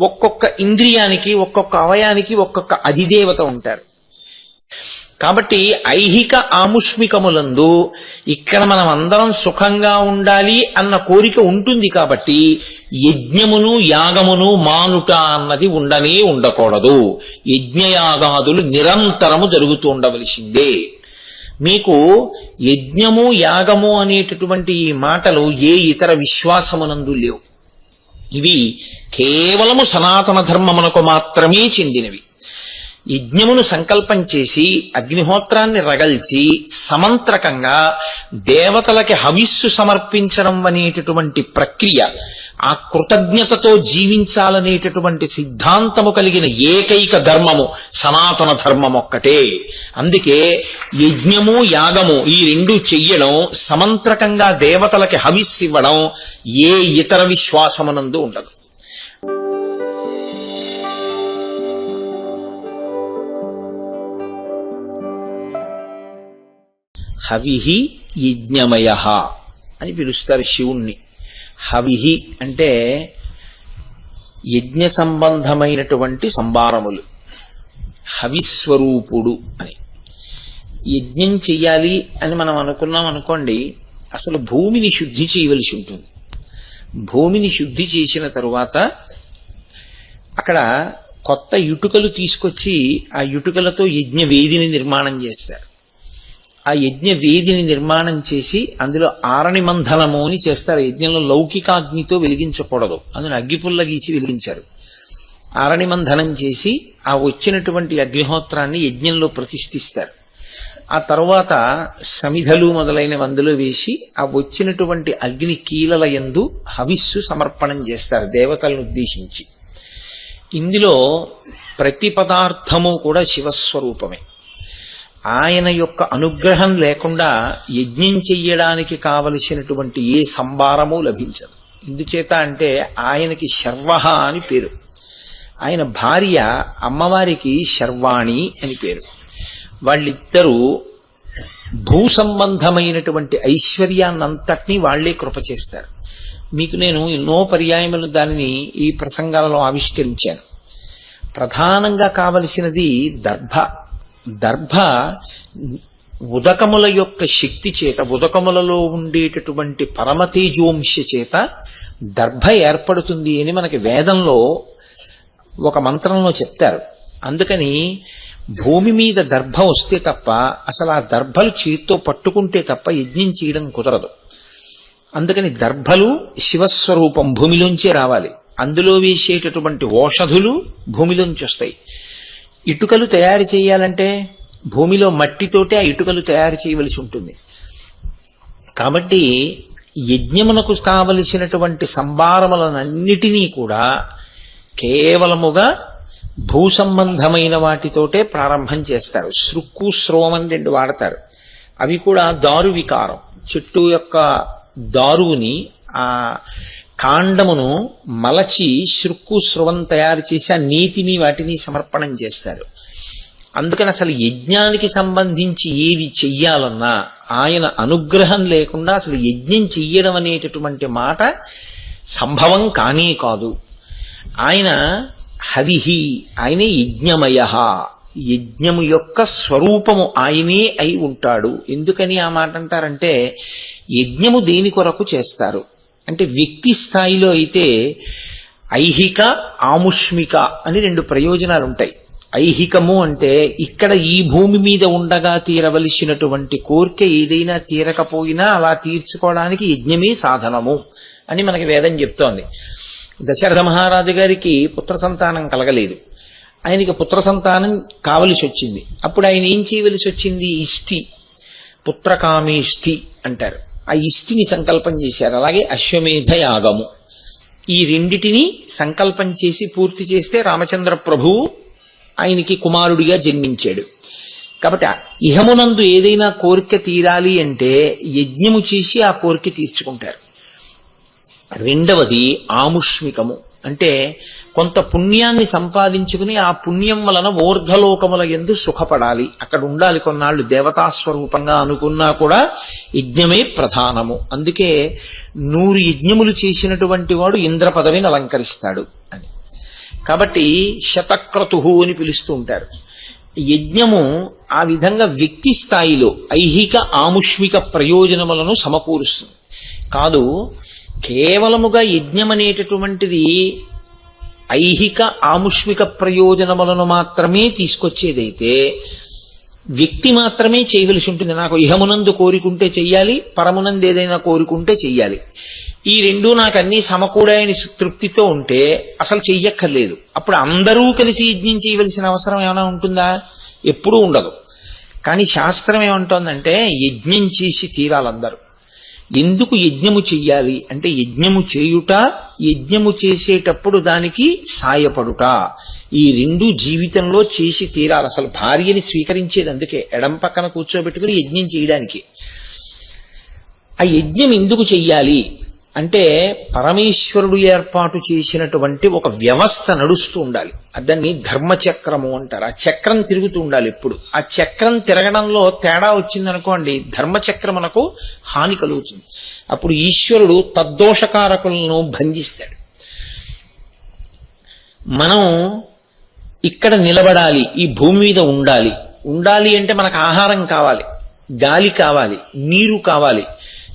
ఒక్కొక్క ఇంద్రియానికి ఒక్కొక్క అవయానికి ఒక్కొక్క అధిదేవత ఉంటారు. కాబట్టి ఐహిక ఆముష్మికములందు ఇక్కడ మనం అందరం సుఖంగా ఉండాలి అన్న కోరిక ఉంటుంది కాబట్టి యజ్ఞమును యాగమును మానుట అన్నది ఉండనే ఉండకూడదు. యజ్ఞయాగాదులు నిరంతరము జరుగుతూ ఉండవలసిందే. మీకు యజ్ఞము యాగము అనేటటువంటి ఈ మాటలు ఏ ఇతర విశ్వాసమునందు లేవు. ఇవి కేవలము సనాతన ధర్మమునకు మాత్రమే చెందినవి. యజ్ఞమును సంకల్పం చేసి అగ్నిహోత్రాన్ని రగల్చి సమంత్రకంగా దేవతలకి హవిస్సు సమర్పించడం అనేటటువంటి ప్రక్రియ ఆ కృతజ్ఞతతో జీవించాలనేటటువంటి సిద్ధాంతము కలిగిన ఏకైక ధర్మము సనాతన ధర్మం ఒక్కటే అందుకే యజ్ఞము యాగము ఈ రెండు చెయ్యడం సమంత్రకంగా దేవతలకి హవిస్సివ్వడం ఏ ఇతర విశ్వాసమునందు ఉండదు. హవిహి యజ్ఞమయ అని పిలుస్తారు శివుణ్ణి. హవిహి అంటే యజ్ఞ సంబంధమైనటువంటి సంభారములు. హవిస్వరూపుడు అని. యజ్ఞం చెయ్యాలి అని మనం అనుకున్నాం అనుకోండి అసలు భూమిని శుద్ధి చేయవలసి ఉంటుంది. భూమిని శుద్ధి చేసిన తరువాత అక్కడ కొత్త ఇటుకలు తీసుకొచ్చి ఆ ఇటుకలతో యజ్ఞ వేదిని నిర్మాణం చేస్తారు. ఆ యజ్ఞ వేదిని నిర్మాణం చేసి అందులో ఆరణి మంధనము అని చేస్తారు. యజ్ఞంలో లౌకికాగ్నితో వెలిగించకూడదు. అందులో అగ్గిపుల్ల గీసి వెలిగించారు. ఆరణి మంధనం చేసి ఆ వచ్చినటువంటి అగ్నిహోత్రాన్ని యజ్ఞంలో ప్రతిష్ఠిస్తారు. ఆ తర్వాత సమిధలు మొదలైన అందులో వేసి ఆ వచ్చినటువంటి అగ్ని కీలల యందు హవిస్సు సమర్పణం చేస్తారు దేవతలను ఉద్దేశించి. ఇందులో ప్రతి పదార్థము కూడా శివస్వరూపమే. ఆయన యొక్క అనుగ్రహం లేకుండా యజ్ఞం చెయ్యడానికి కావలసినటువంటి ఏ సంభారము లభించదు. ఎందుచేత అంటే ఆయనకి శర్వహ అని పేరు. ఆయన భార్య అమ్మవారికి శర్వాణి అని పేరు. వాళ్ళిద్దరూ భూ సంబంధమైనటువంటి ఐశ్వర్యాన్నంతటినీ వాళ్ళే కృప చేస్తారు. మీకు నేను ఎన్నో పర్యాయములు దానిని ఈ ప్రసంగాలలో ఆవిష్కరించాను. ప్రధానంగా కావలసినది దర్భ. దర్భ ఉదకముల యొక్క శక్తి చేత ఉదకములలో ఉండేటటువంటి పరమతేజోంశ చేత దర్భ ఏర్పడుతుంది అని మనకి వేదంలో ఒక మంత్రంలో చెప్తారు. అందుకని భూమి మీద దర్భ వస్తే తప్ప అసలు ఆ దర్భలు చేత్తో పట్టుకుంటే తప్ప యజ్ఞం చేయడం కుదరదు. అందుకని దర్భలు శివస్వరూపం భూమిలోంచే రావాలి. అందులో వేసేటటువంటి ఓషధులు భూమిలోంచి వస్తాయి. ఇటుకలు తయారు చేయాలంటే భూమిలో మట్టితోటే ఆ ఇటుకలు తయారు చేయవలసి ఉంటుంది. కాబట్టి యజ్ఞమునకు కావలసినటువంటి సంభారములనన్నిటినీ కూడా కేవలముగా భూ సంబంధమైన వాటితోటే ప్రారంభం చేస్తారు. శృక్కు స్రోమం రెండు వాడతారు. అవి కూడా దారు వికారం చెట్టు యొక్క దారువుని ఆ కాండమును మలచి శృక్కు స్రవం తయారు చేసి ఆ నీతిని వాటిని సమర్పణం చేస్తారు. అందుకని అసలు యజ్ఞానికి సంబంధించి ఏవి చెయ్యాలన్నా ఆయన అనుగ్రహం లేకుండా అసలు యజ్ఞం చెయ్యడం అనేటటువంటి మాట సంభవం కానే కాదు. ఆయన హరిహి ఆయనే యజ్ఞమయ. యజ్ఞము యొక్క స్వరూపము ఆయనే అయి ఉంటాడు. ఎందుకని ఆ మాట అంటారంటే యజ్ఞము దేని కొరకు చేస్తారు? అంటే వ్యక్తి స్థాయిలో అయితే ఐహిక ఆముష్మిక అని రెండు ప్రయోజనాలు ఉంటాయి ఐహికము అంటే ఇక్కడ ఈ భూమి మీద ఉండగా తీరవలసినటువంటి కోరిక ఏదైనా తీరకపోయినా అలా తీర్చుకోవడానికి యజ్ఞమే సాధనము అని మనకి వేదం చెప్తోంది. దశరథ మహారాజు గారికి పుత్ర సంతానం కలగలేదు. ఆయనకి పుత్ర సంతానం కావలసి వచ్చింది అప్పుడు ఆయన ఏం చేయవలసి వచ్చింది ఇష్టి పుత్రకామేష్టి అంటారు. ఆ ఇష్టిని సంకల్పం చేశారు. అలాగే అశ్వమేధ యాగము. ఈ రెండిటిని సంకల్పం చేసి పూర్తి చేస్తే రామచంద్ర ప్రభువు ఆయనకి కుమారుడిగా జన్మించాడు. కాబట్టి ఇహమునందు ఏదైనా కోరిక తీరాలి అంటే యజ్ఞము చేసి ఆ కోరిక తీర్చుకుంటారు. రెండవది ఆముష్మికము. అంటే కొంత పుణ్యాన్ని సంపాదించుకుని ఆ పుణ్యం వలన ఓర్ఘలోకముల ఎందు సుఖపడాలి. అక్కడ ఉండాలి కొన్నాళ్ళు దేవతా స్వరూపంగా అనుకున్నా కూడా యజ్ఞమే ప్రధానము. అందుకే నూరు యజ్ఞములు చేసినటువంటి వాడు ఇంద్ర పదవిని అలంకరిస్తాడు అని. కాబట్టి శతక్రతు అని పిలుస్తూ ఉంటారు. యజ్ఞము ఆ విధంగా వ్యక్తి స్థాయిలో ఐహిక ఆముష్మిక ప్రయోజనములను సమకూరుస్తుంది. కాదు కేవలముగా యజ్ఞం అనేటటువంటిది ఐహిక ఆముష్మిక ప్రయోజనములను మాత్రమే తీసుకొచ్చేదైతే వ్యక్తి మాత్రమే చేయవలసి ఉంటుంది. నాకు ఇహమునందు కోరికుంటే చెయ్యాలి పరమునందు ఏదైనా కోరుకుంటే చెయ్యాలి. ఈ రెండు నాకు అన్ని సమకూడాయని తృప్తితో ఉంటే అసలు చెయ్యక్కర్లేదు. అప్పుడు అందరూ కలిసి యజ్ఞం చేయవలసిన అవసరం ఏమైనా ఉంటుందా? ఎప్పుడూ ఉండదు. కానీ శాస్త్రం ఏమంటోందంటే యజ్ఞం చేసి తీరాలందరూ. ఎందుకు యజ్ఞము చెయ్యాలి? అంటే యజ్ఞము చేయుట యజ్ఞము చేసేటప్పుడు దానికి సాయపడుట. ఈ రెండు జీవితంలో చేసి తీరాలి. అసలు భార్యని స్వీకరించేది అందుకే. ఎడం పక్కన కూర్చోబెట్టుకుని యజ్ఞం చేయడానికి. ఆ యజ్ఞం ఎందుకు చెయ్యాలి? అంటే పరమేశ్వరుడు ఏర్పాటు చేసినటువంటి ఒక వ్యవస్థ నడుస్తూ ఉండాలి. దాన్ని ధర్మచక్రము అంటారు. ఆ చక్రం తిరుగుతూ ఉండాలి ఎప్పుడు. ఆ చక్రం తిరగడంలో తేడా వచ్చిందనుకోండి ధర్మచక్రమునకు హాని కలుగుతుంది. అప్పుడు ఈశ్వరుడు తద్దోషకారకులను బంధిస్తాడు మనం ఇక్కడ నిలబడాలి ఈ భూమి మీద ఉండాలి. ఉండాలి అంటే మనకు ఆహారం కావాలి గాలి కావాలి నీరు కావాలి.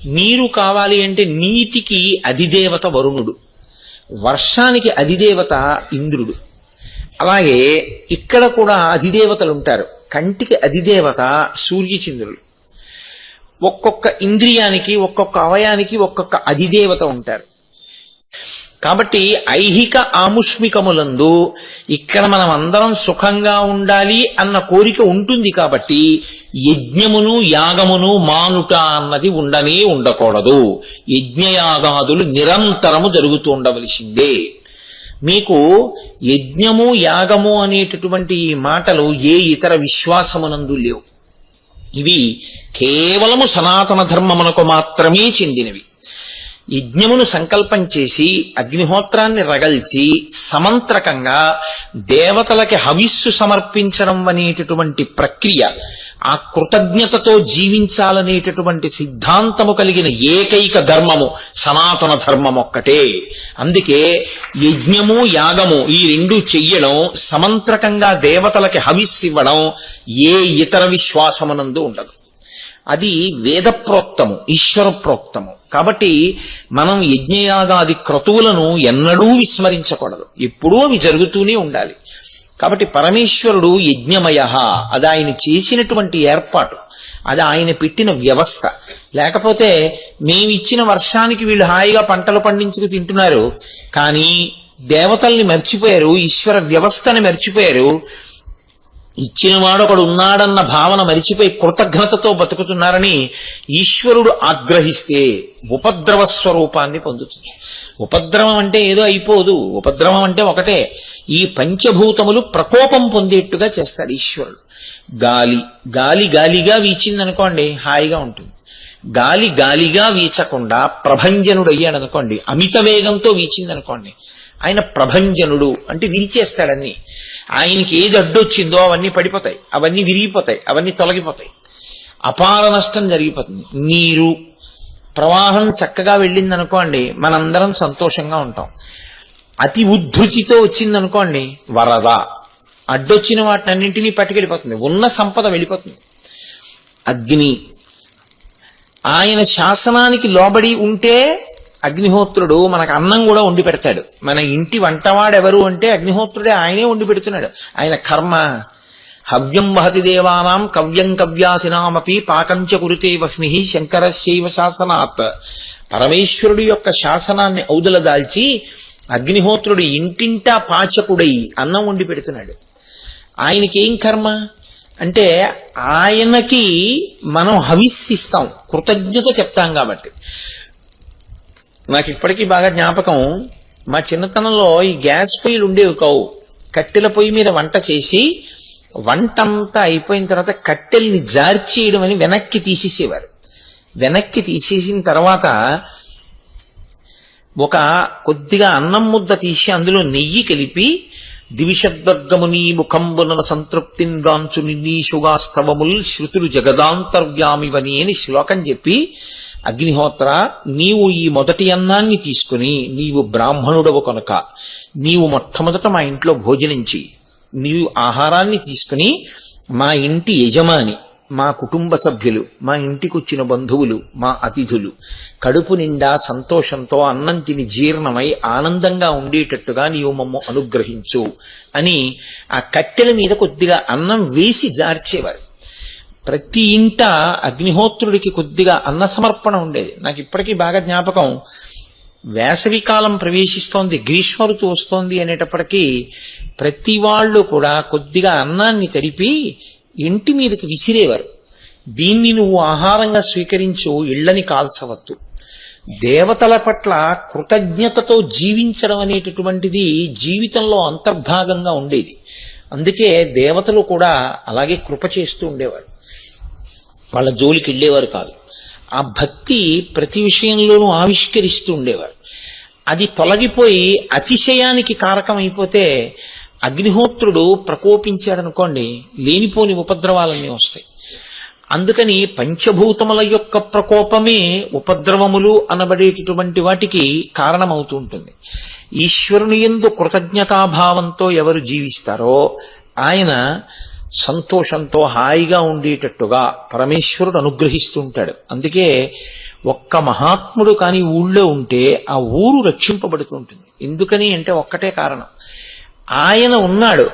నీరు కావాలి అంటే నీటికి అధిదేవత వరుణుడు. వర్షానికి అధిదేవత ఇంద్రుడు. అలాగే ఇక్కడ కూడా అధిదేవతలు ఉంటారు కంటికి అధిదేవత సూర్యచంద్రులు ఒక్కొక్క ఇంద్రియానికి ఒక్కొక్క అవయానికి ఒక్కొక్క అధిదేవత ఉంటారు. కాబట్టి ఐహిక ఆముష్మికములందు ఇక్కడ మనం అందరం సుఖంగా ఉండాలి అన్న కోరిక ఉంటుంది కాబట్టి యజ్ఞమును యాగమును మానుట అన్నది ఉండనే ఉండకూడదు. యజ్ఞయాగాదులు నిరంతరము జరుగుతూ ఉండవలసిందే. మీకు యజ్ఞము యాగము అనేటటువంటి ఈ మాటలు ఏ ఇతర విశ్వాసమునందు లేవు. ఇవి కేవలము సనాతన ధర్మమునకు మాత్రమే చెందినవి. యజ్ఞమును సంకల్పం చేసి అగ్నిహోత్రాన్ని రగల్చి సమంత్రకంగా దేవతలకి హవిస్సు సమర్పించడం అనేటటువంటి ప్రక్రియ ఆ కృతజ్ఞతతో జీవించాలనేటటువంటి సిద్ధాంతము కలిగిన ఏకైక ధర్మము సనాతన ధర్మం ఒక్కటే అందుకే యజ్ఞము యాగము ఈ రెండు చెయ్యడం సమంత్రకంగా దేవతలకి హవిస్సు ఇవ్వడం ఏ ఇతర విశ్వాసమునందు ఉండదు. అది వేద ప్రోక్తము ఈశ్వర ప్రోక్తము కాబట్టి మనం యజ్ఞయాగాది క్రతువులను ఎన్నడూ విస్మరించకూడదు. ఎప్పుడూ అవి జరుగుతూనే ఉండాలి. కాబట్టి పరమేశ్వరుడు యజ్ఞమయ అది ఆయన చేసినటువంటి ఏర్పాటు. అది ఆయన పెట్టిన వ్యవస్థ. లేకపోతే మేమిచ్చిన వర్షానికి వీళ్ళు హాయిగా పంటలు పండించుకు తింటున్నారు. కానీ దేవతల్ని మర్చిపోయారు ఈశ్వర వ్యవస్థని మర్చిపోయారు. ఇచ్చినవాడు ఒకడు ఉన్నాడన్న భావన మరిచిపోయి కృతజ్ఞతతో బతుకుతున్నారని ఈశ్వరుడు ఆగ్రహిస్తే ఉపద్రవ స్వరూపాన్ని పొందుతుంది. ఉపద్రవం అంటే ఏదో అయిపోదు. ఉపద్రవం అంటే ఒకటే. ఈ పంచభూతములు ప్రకోపం పొందేట్టుగా చేస్తాడు ఈశ్వరుడు. గాలి గాలి గాలిగా వీచిందనుకోండి హాయిగా ఉంటుంది. గాలి గాలిగా వీచకుండా ప్రభంజనుడు అయ్యాడు అనుకోండి అమిత వేగంతో వీచిందనుకోండి. ఆయన ప్రభంజనుడు అంటే విరిచేస్తాడన్నీ ఆయనకి ఏది అడ్డొచ్చిందో అవన్నీ పడిపోతాయి అవన్నీ విరిగిపోతాయి అవన్నీ తొలగిపోతాయి. అపార నష్టం జరిగిపోతుంది. నీరు ప్రవాహం చక్కగా వెళ్ళింది అనుకోండి మనందరం సంతోషంగా ఉంటాం. అతి ఉద్ధృతితో వచ్చింది అనుకోండి వరద. అడ్డొచ్చిన వాటినన్నింటినీ పట్టుకెళ్ళిపోతుంది. ఉన్న సంపద వెళ్ళిపోతుంది. అగ్ని. ఆయన శాసనానికి లోబడి ఉంటే అగ్నిహోత్రుడు మనకు అన్నం కూడా వండి పెడతాడు. మన ఇంటి వంటవాడెవరు అంటే అగ్నిహోత్రుడే ఆయనే వండి పెడుతున్నాడు. ఆయన కర్మ హవ్యం వహతి దేవానాం కవ్యం కవ్యాసినామపి పాకంచ కురితే వహ్ని శంకరశైవ శాసనాత్. పరమేశ్వరుడు యొక్క శాసనాన్ని ఔదల దాల్చి అగ్నిహోత్రుడు ఇంటింటా పాచకుడై అన్నం వండి పెడుతున్నాడు. ఆయనకి ఏం కర్మ? అంటే ఆయనకి మనం హవిస్సిస్తాం కృతజ్ఞత చెప్తాం కాబట్టి. నాకు ఇప్పటికీ బాగా జ్ఞాపకం. మా చిన్నతనంలో ఈ గ్యాస్ పొయ్యిలు ఉండేవి కావు. కట్టెల పొయ్యి మీద వంట చేసి వంట అంతా అయిపోయిన తర్వాత కట్టెల్ని జార్చేయడం అని వెనక్కి తీసేసేవారు. వెనక్కి తీసేసిన తర్వాత ఒక కొద్దిగా అన్నం ముద్ద తీసి అందులో నెయ్యి కలిపి దివిషద్వర్గము నీ ముఖంబున సంతృప్తిన్ రాంచు నిన్నీషుగా స్తవముల్ శృతులు జగదాంతర్వ్యామివని అని శ్లోకం చెప్పి అగ్నిహోత్ర నీవు ఈ మొదటి అన్నాన్ని తీసుకుని నీవు బ్రాహ్మణుడవు కనుక నీవు మొట్టమొదట మా ఇంట్లో భోజనించి నీవు ఆహారాన్ని తీసుకుని మా ఇంటి యజమాని మా కుటుంబ సభ్యులు మా ఇంటికొచ్చిన బంధువులు మా అతిథులు కడుపు నిండా సంతోషంతో అన్నం తిని జీర్ణమై ఆనందంగా ఉండేటట్టుగా నీవు మమ్మ అనుగ్రహించు అని ఆ కట్టెల మీద కొద్దిగా అన్నం వేసి జార్చేవారు. ప్రతి ఇంట అగ్నిహోత్రుడికి కొద్దిగా అన్న సమర్పణ ఉండేది. నాకు ఇప్పటికీ బాగా జ్ఞాపకం. వేసవి కాలం ప్రవేశిస్తోంది గ్రీష్మ ఋతు వస్తోంది అనేటప్పటికీ ప్రతి వాళ్ళు కూడా కొద్దిగా అన్నాన్ని తడిపి ఇంటి మీదకి విసిరేవారు. దీన్ని నువ్వు ఆహారంగా స్వీకరించు ఇళ్ళని కాల్చవద్దు. దేవతల పట్ల కృతజ్ఞతతో జీవించడం అనేటటువంటిది జీవితంలో అంతర్భాగంగా ఉండేది. అందుకే దేవతలు కూడా అలాగే కృప చేస్తూ ఉండేవారు. వాళ్ళ జోలికి వెళ్ళేవారు కాదు. ఆ భక్తి ప్రతి విషయంలోనూ ఆవిష్కరిస్తూ ఉండేవారు. అది తొలగిపోయి అతిశయానికి కారకమైపోతే అగ్నిహోత్రుడు ప్రకోపించాడనుకోండి లేనిపోని ఉపద్రవాలన్నీ వస్తాయి. అందుకని పంచభూతముల యొక్క ప్రకోపమే ఉపద్రవములు అనబడేటటువంటి వాటికి కారణమవుతూ ఉంటుంది. ఈశ్వరుని ఎందు కృతజ్ఞతాభావంతో ఎవరు జీవిస్తారో ఆయన సంతోషంతో హాయిగా ఉండేటట్టుగా పరమేశ్వరుడు అనుగ్రహిస్తూ ఉంటాడు. అందుకే ఒక్క మహాత్ముడు కాని ఊళ్ళో ఉంటే ఆ ఊరు రక్షింపబడుతూ ఉంటుంది. ఎందుకని అంటే ఒక్కటే కారణం. ఆయన ఉన్నాడు.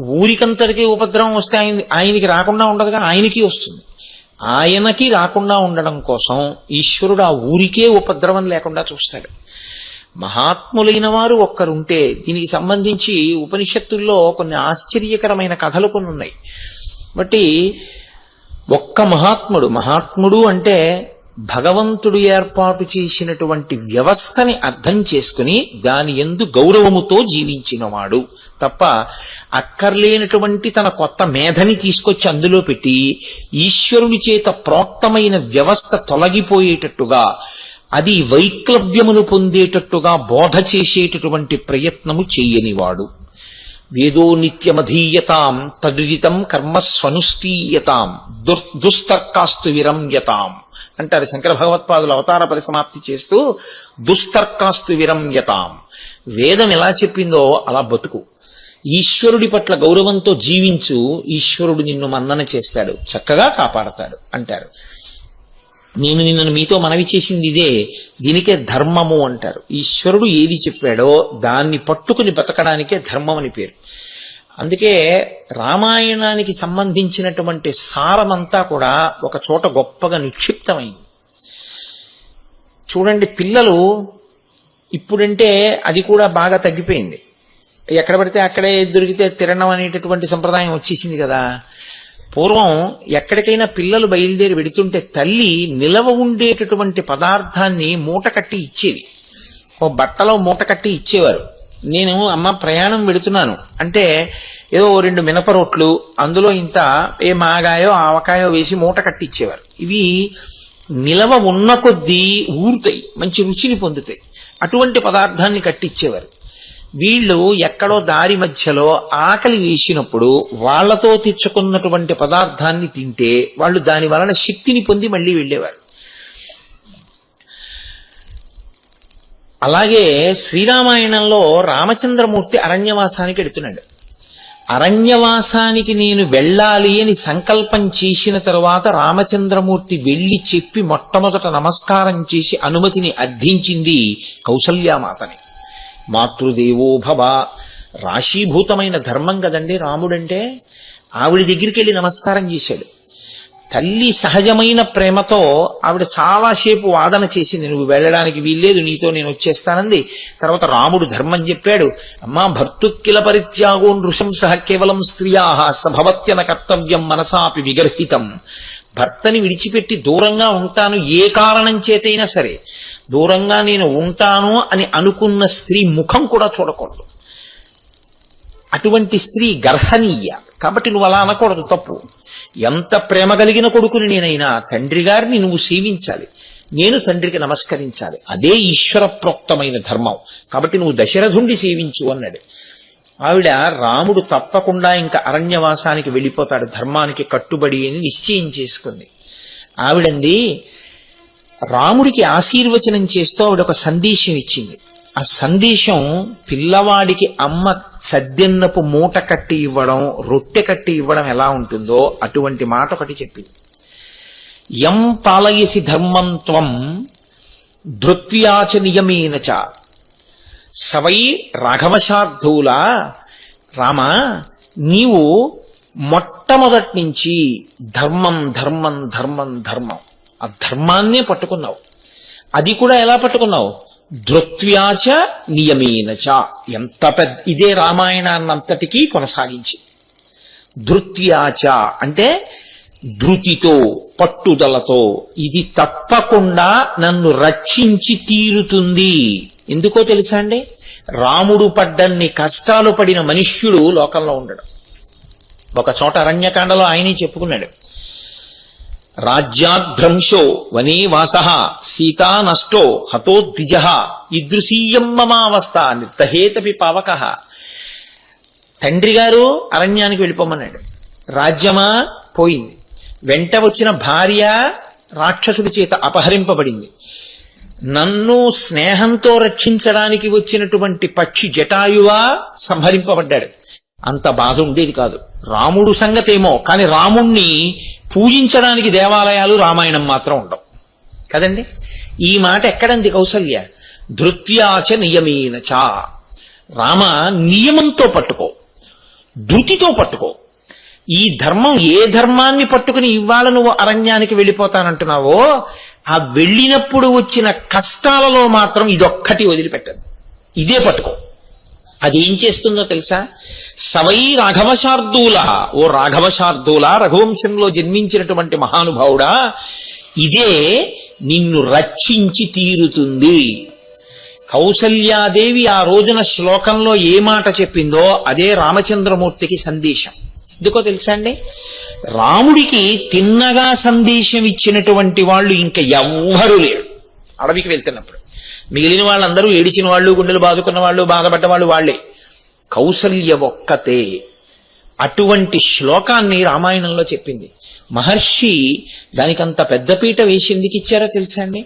ఊరికంతటికీ ఉపద్రవం వస్తే ఆయన ఆయనకి రాకుండా ఉండదుగా ఆయనకి వస్తుంది. ఆయనకి రాకుండా ఉండడం కోసం ఈశ్వరుడు ఆ ఊరికే ఉపద్రవం లేకుండా చూస్తాడు. మహాత్ములైన వారు ఒక్కరుంటే దీనికి సంబంధించి ఉపనిషత్తుల్లో కొన్ని ఆశ్చర్యకరమైన కథలు కొన్ని ఉన్నాయి. బట్టి ఒక్క మహాత్ముడు మహాత్ముడు అంటే భగవంతుడు ఏర్పాటు చేసినటువంటి వ్యవస్థని అర్థం చేసుకుని దాని ఎందు గౌరవముతో జీవించినవాడు. తప్ప అక్కర్లేనటువంటి తన కొత్త మేధని తీసుకొచ్చి అందులో పెట్టి ఈశ్వరుని చేత ప్రోక్తమైన వ్యవస్థ తొలగిపోయేటట్టుగా అది వైక్లవ్యమును పొందేటట్టుగా బోధ చేసేటటువంటి ప్రయత్నము చేయనివాడు. వేదో నిత్యమధీయతాం తదుదితం కర్మ స్వనుష్ఠీయతాం దుర్ దుస్తర్కాస్తు విరమ్యతాం. అంటారు శంకర భగవత్పాదులు అవతార పరిసమాప్తి చేస్తూ దుస్తర్కాస్తు విరమ్యతాం. వేదం ఎలా చెప్పిందో అలా బతుకు. ఈశ్వరుడి పట్ల గౌరవంతో జీవించు ఈశ్వరుడు నిన్ను మన్నన చేస్తాడు చక్కగా కాపాడతాడు అంటారు. నేను నిన్ను మీతో మనవి చేసింది ఇదే దీనికే ధర్మము అంటారు. ఈశ్వరుడు ఏది చెప్పాడో దాన్ని పట్టుకుని బతకడానికే ధర్మం అని పేరు. అందుకే రామాయణానికి సంబంధించినటువంటి సారమంతా కూడా ఒక చోట గొప్పగా నిక్షిప్తమైంది. చూడండి పిల్లలు ఇప్పుడంటే అది కూడా బాగా తగ్గిపోయింది. ఎక్కడ పడితే అక్కడే దొరికితే తిరణం అనేటటువంటి సంప్రదాయం వచ్చేసింది కదా. పూర్వం ఎక్కడికైనా పిల్లలు బయలుదేరి వెడుతుంటే తల్లి నిలవ ఉండేటటువంటి పదార్థాన్ని మూట కట్టి ఇచ్చేది. ఓ బట్టలో మూట కట్టి ఇచ్చేవారు. నేను అమ్మ ప్రయాణం పెడుతున్నాను. అంటే ఏదో రెండు మినప రొట్లు అందులో ఇంత ఏ మాగాయో ఆవకాయో వేసి మూట కట్టి ఇచ్చేవారు ఇవి నిలవ ఉన్న కొద్దీ ఊరుతాయి మంచి రుచిని పొందుతాయి. అటువంటి పదార్థాన్ని కట్టిచ్చేవారు. వీళ్ళు ఎక్కడో దారి మధ్యలో ఆకలి వేసినప్పుడు వాళ్ళతో తెచ్చుకున్నటువంటి పదార్థాన్ని తింటే వాళ్ళు దాని వలన శక్తిని పొంది మళ్ళీ వెళ్ళేవారు. అలాగే శ్రీరామాయణంలో రామచంద్రమూర్తి అరణ్యవాసానికి వెడుతున్నాడు అరణ్యవాసానికి నేను వెళ్ళాలి అని సంకల్పం చేసిన తరువాత రామచంద్రమూర్తి వెళ్ళి చెప్పి మొట్టమొదట నమస్కారం చేసి అనుమతిని అర్థించింది కౌసల్యామాతని. మాతృదేవో భవ రాశీభూతమైన ధర్మం కదండి రాముడంటే. ఆవిడ దగ్గరికి వెళ్ళి నమస్కారం చేశాడు. తల్లి సహజమైన ప్రేమతో ఆవిడ చాలాసేపు వాదన చేసింది. నువ్వు వెళ్ళడానికి వీల్లేదు నీతో నేను వచ్చేస్తానంది. తర్వాత రాముడు ధర్మం చెప్పాడు. అమ్మా భర్తుక్కిల పరిత్యాగో నృశంస కేవలం స్త్రియా సభవత్యన కర్తవ్యం మనసాపి విగర్హితం. భర్తని విడిచిపెట్టి దూరంగా ఉంటాను ఏ కారణం చేతైనా సరే. దూరంగా నేను ఉంటాను అని అనుకున్న స్త్రీ ముఖం కూడా చూడకూడదు. అటువంటి స్త్రీ గర్హనీయ. కాబట్టి నువ్వు అలా అనకూడదు తప్పు. ఎంత ప్రేమ కలిగిన కొడుకుని నేనైనా తండ్రి గారిని నువ్వు సేవించాలి. నేను తండ్రికి నమస్కరించాలి. అదే ఈశ్వర ప్రోక్తమైన ధర్మం. కాబట్టి నువ్వు దశరథుండి సేవించు అన్నాడు. ఆవిడ రాముడు తప్పకుండా ఇంకా అరణ్యవాసానికి వెళ్ళిపోతాడు. ధర్మానికి కట్టుబడి అని నిశ్చయం చేసుకుంది. ఆవిడంది రాముడికి ఆశీర్వచనం చేస్తూ ఆవిడ ఒక సందేశం ఇచ్చింది. ఆ సందేశం పిల్లవాడికి అమ్మ సద్దెన్నపు మూట కట్టి ఇవ్వడం రొట్టె కట్టి ఇవ్వడం ఎలా ఉంటుందో అటువంటి మాట ఒకటి చెప్పింది యం పాలయసి ధర్మం త్వం ధృత్వ్యాచ నియమేన చ. సవై రాఘవశార్ధూల రామ నీవు మొట్టమొదటి నుంచి ధర్మం ధర్మం ధర్మం ధర్మం. ఆ ధర్మాన్నే పట్టుకున్నావు. అది కూడా ఎలా పట్టుకున్నావు? ధృత్వ్యాచ నియమేనచ ఎంత పెద్ద ఇదే రామాయణాన్నంతటికీ కొనసాగించి. ధృత్వ్యాచ అంటే ధృతితో పట్టుదలతో ఇది తప్పకుండా నన్ను రక్షించి తీరుతుంది. ఎందుకో తెలుసా అండి? రాముడు పడ్డన్ని కష్టాలు పడిన మనుష్యుడు లోకంలో ఉండడు. ఒక చోట అరణ్యకాండలో ఆయనే చెప్పుకున్నాడు. రాజ్యాభ్రంశో వనే వాస సీతా నష్టో హతో ఇదృశీయం మమావస్థ నిర్దహేతపి పావక. తండ్రి గారు అరణ్యానికి వెళ్ళిపోమన్నాడు. రాజ్యమా? పోయింది. వెంట వచ్చిన భార్య రాక్షసుడి చేత అపహరింపబడింది. నన్ను స్నేహంతో రక్షించడానికి వచ్చినటువంటి పక్షి జటాయువా? సంహరింపబడ్డాడు. అంత బాధ ఉండేది కాదు. రాముడు సంగతేమో కానీ రాముణ్ణి పూజించడానికి దేవాలయాలు రామాయణం మాత్రం ఉండవు. కదండి? ఈ మాట ఎక్కడంది కౌసల్య? ధృత్యాచ నియమేన చ. రామ నియమంతో పట్టుకో. ధృతితో పట్టుకో. ఈ ధర్మం ఏ ధర్మాన్ని పట్టుకుని ఇవాళ నువ్వు అరణ్యానికి వెళ్ళిపోతానంటున్నావో ఆ వెళ్ళినప్పుడు వచ్చిన కష్టాలలో మాత్రం ఇదొక్కటి వదిలిపెట్టదు. ఇదే పట్టుకో. అది ఏం చేస్తుందో తెలుసా? సవై రాఘవశార్దూల ఓ రాఘవశార్దూల రఘువంశంలో జన్మించినటువంటి మహానుభావుడా ఇదే నిన్ను రక్షించి తీరుతుంది. కౌసల్యాదేవి ఆ రోజున శ్లోకంలో ఏ మాట చెప్పిందో అదే రామచంద్రమూర్తికి సందేశం. ఎందుకో తెలుసా అండి? రాముడికి తిన్నగా సందేశం ఇచ్చినటువంటి వాళ్ళు ఇంకా ఎవ్వరూ లేరు. అడవికి వెళ్తున్నప్పుడు. మిగిలిన వాళ్ళందరూ ఏడిచిన వాళ్ళు గుండెలు బాదుకున్న వాళ్ళు బాధపడ్డ వాళ్ళు వాళ్ళే కౌసల్య ఒక్కతే అటువంటి శ్లోకాన్ని రామాయణంలో చెప్పింది. మహర్షి దానికంత పెద్దపీట వేసి ఎందుకు ఇచ్చారో తెలుసా అండి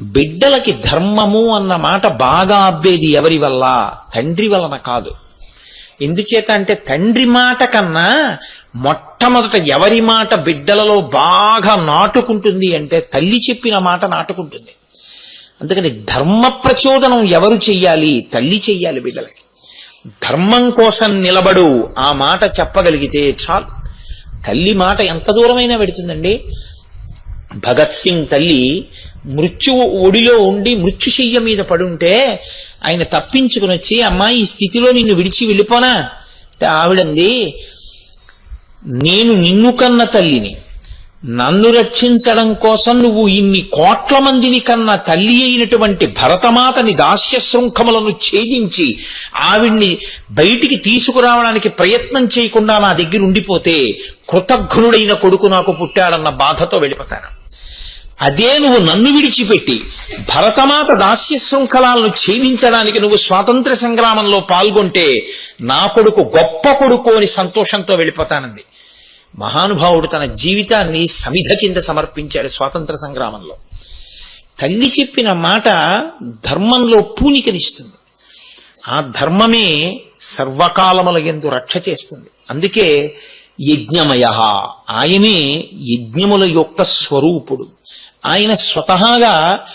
బిడ్డలకి ధర్మము అన్న మాట బాగా అబ్బేది ఎవరి వల్ల? తండ్రి వలన కాదు. ఎందుచేత అంటే తండ్రి మాట కన్నా మొట్టమొదట ఎవరి మాట బిడ్డలలో బాగా నాటుకుంటుంది అంటే తల్లి చెప్పిన మాట నాటుకుంటుంది. అందుకని ధర్మ ప్రచోదనం ఎవరు చెయ్యాలి? తల్లి చెయ్యాలి బిడ్డలకి ధర్మం కోసం నిలబడు ఆ మాట చెప్పగలిగితే చాలు. తల్లి మాట ఎంత దూరమైనా పెడుతుందండి భగత్ సింగ్ తల్లి మృత్యువు ఒడిలో ఉండి మృత్యుశయ్య మీద పడుంటే ఆయన తప్పించుకుని వచ్చి అమ్మా ఈ స్థితిలో నిన్ను విడిచి వెళ్ళిపోనా? అంటే ఆవిడంది నేను నిన్ను కన్న తల్లిని. నన్ను రక్షించడం కోసం నువ్వు ఇన్ని కోట్ల మందిని కన్న తల్లి అయినటువంటి భరతమాతని దాస్య శృంఖములను ఛేదించి ఆవిడ్ని బయటికి తీసుకురావడానికి ప్రయత్నం చేయకుండా నా దగ్గర ఉండిపోతే కృతఘ్నుడైన కొడుకు నాకు పుట్టాడన్న బాధతో వెళ్ళిపోతాను. అదే నువ్వు నన్ను విడిచిపెట్టి భరతమాత దాస్య శృంఖలాలను ఛేదించడానికి నువ్వు స్వాతంత్ర సంగ్రామంలో పాల్గొంటే నా కొడుకు గొప్ప కొడుకు అని సంతోషంతో వెళ్ళిపోతానండి మహానుభావుడు తన జీవితాన్ని సమిధ కింద సమర్పించాడు స్వాతంత్ర సంగ్రామంలో. తల్లి చెప్పిన మాట ధర్మంలో పూనికనిస్తుంది ఆ ధర్మమే సర్వకాలముల ఎందు రక్ష చేస్తుంది. అందుకే యజ్ఞమయ. ఆయనే యజ్ఞముల యొక్క స్వరూపుడు. ఆయన స్వతహాగా